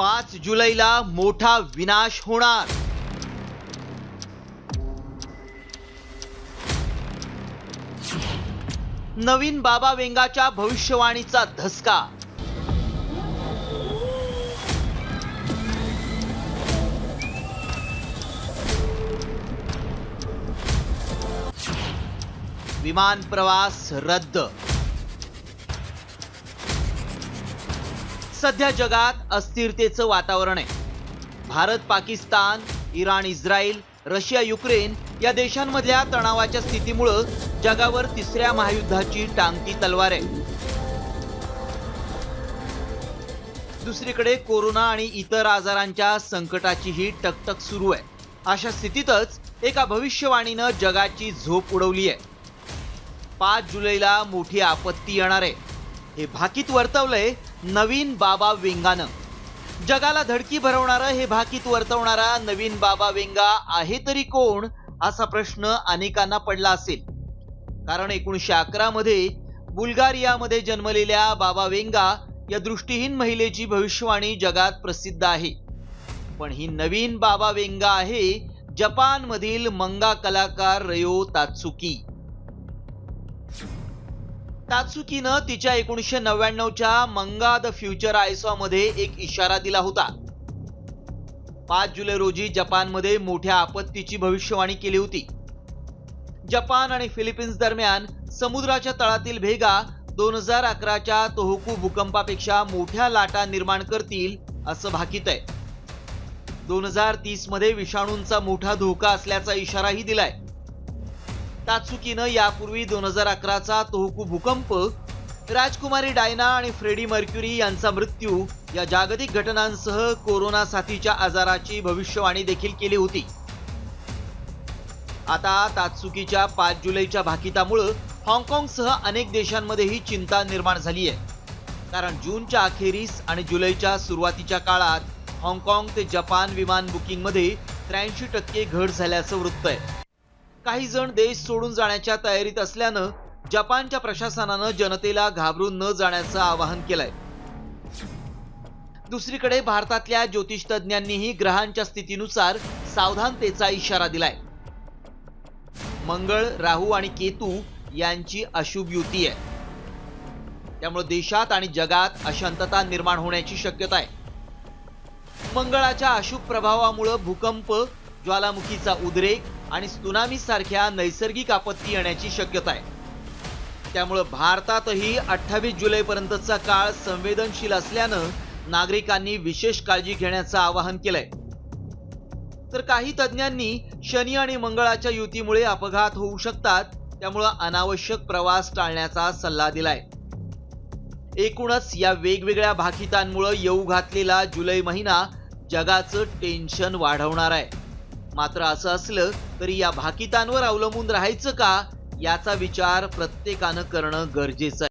पाच जुलैला मोठा विनाश होणार. नवीन बाबा वेंगाच्या भविष्यवाणीचा धसका. विमान प्रवास रद्द. सध्या जगात अस्थिरतेचं वातावरण आहे. Bharat Pakistan Iran Israel Russia Ukraine या देशांमधल्या तणावाच्या स्थितीमुळं जगावर तिसऱ्या महायुद्धाची टांगती तलवार आहे. दुसरीकडे कोरोना आणि इतर आजारांच्या संकटाचीही टकटक सुरू आहे. अशा स्थितीतच एका भविष्यवाणीनं जगाची झोप उडवली आहे. पाच जुलैला मोठी आपत्ती येणार आहे. हे भाकीत वर्तवलंय नवीन बाबा वेंगानं. जगाला धडकी भरवणारं हे भाकीत वर्तवणारा नवीन बाबा वेंगा आहे तरी कोण? असा प्रश्न अनेकांना पडला असेल. कारण एकोणीसशे अकरा मध्ये बुल्गारियामध्ये जन्मलेल्या बाबा वेंगा या दृष्टीहीन महिलेची भविष्यवाणी जगात प्रसिद्ध आहे. पण ही नवीन बाबा वेंगा आहे जपानमधील मंगा कलाकार रयो तात्सुकी. तात्सुकीनं तिच्या एकोणीसशे नव्याण्णवच्या मंगा द फ्युचर आयसॉ मध्ये एक इशारा दिला होता. पाच जुलै रोजी जपानमध्ये मोठ्या आपत्तीची भविष्यवाणी केली होती. जपान आणि फिलिपिन्स दरम्यान समुद्राच्या तळातील भेगा दोन हजार अकराच्या तोहोकू भूकंपापेक्षा मोठ्या लाटा निर्माण करतील असं भाकीत आहे. दोन हजार तीसमध्ये विषाणूंचा मोठा धोका असल्याचा इशाराही दिलाय. तात्सुकीनं यापूर्वी दोन हजार अकराचा तोहकू भूकंप राजकुमारी डायना आणि फ्रेडी मर्क्युरी यांचा मृत्यू या जागतिक घटनांसह कोरोना साथीच्या आजाराची भविष्यवाणी देखील केली होती. आता तात्सुकीच्या पाच जुलैच्या भाकितामुळं हाँगकाँगसह अनेक देशांमध्येही चिंता निर्माण झाली आहे कारण जूनच्या अखेरीस आणि जुलैच्या सुरुवातीच्या काळात हाँगकाँग ते जपान विमान बुकिंगमध्ये त्र्याऐंशी टक्के घट झाल्याचं वृत्त आहे. काही जण देश सोडून जाण्याच्या तयारीत असल्यानं जपानच्या प्रशासनानं जनतेला घाबरून न जाण्याचं आवाहन केलंय. दुसरीकडे भारतातल्या ज्योतिष तज्ज्ञांनीही ग्रहांच्या स्थितीनुसार सावधानतेचा इशारा दिलाय. मंगळ राहू आणि केतू यांची अशुभ युती आहे. त्यामुळे देशात आणि जगात अशांतता निर्माण होण्याची शक्यता आहे. मंगळाच्या अशुभ प्रभावामुळे भूकंप ज्वालामुखीचा उद्रेक आणि सुनामी सारख्या नैसर्गिक आपत्ती येण्याची शक्यता आहे. त्यामुळं भारतातही अठ्ठावीस जुलैपर्यंतचा काळ संवेदनशील असल्यानं नागरिकांनी विशेष काळजी घेण्याचं आवाहन केलंय. तर काही तज्ज्ञांनी शनी आणि मंगळाच्या युतीमुळे अपघात होऊ शकतात त्यामुळं अनावश्यक प्रवास टाळण्याचा सल्ला दिलाय. एकूणच या वेगवेगळ्या भाकितांमुळे येऊ घातलेला जुलै महिना जगाचं टेन्शन वाढवणार आहे. मात्र असं असलं तरी या भाकितांवर अवलंबून राहायचं का? याचा विचार प्रत्येकानं करणं गरजेचं आहे.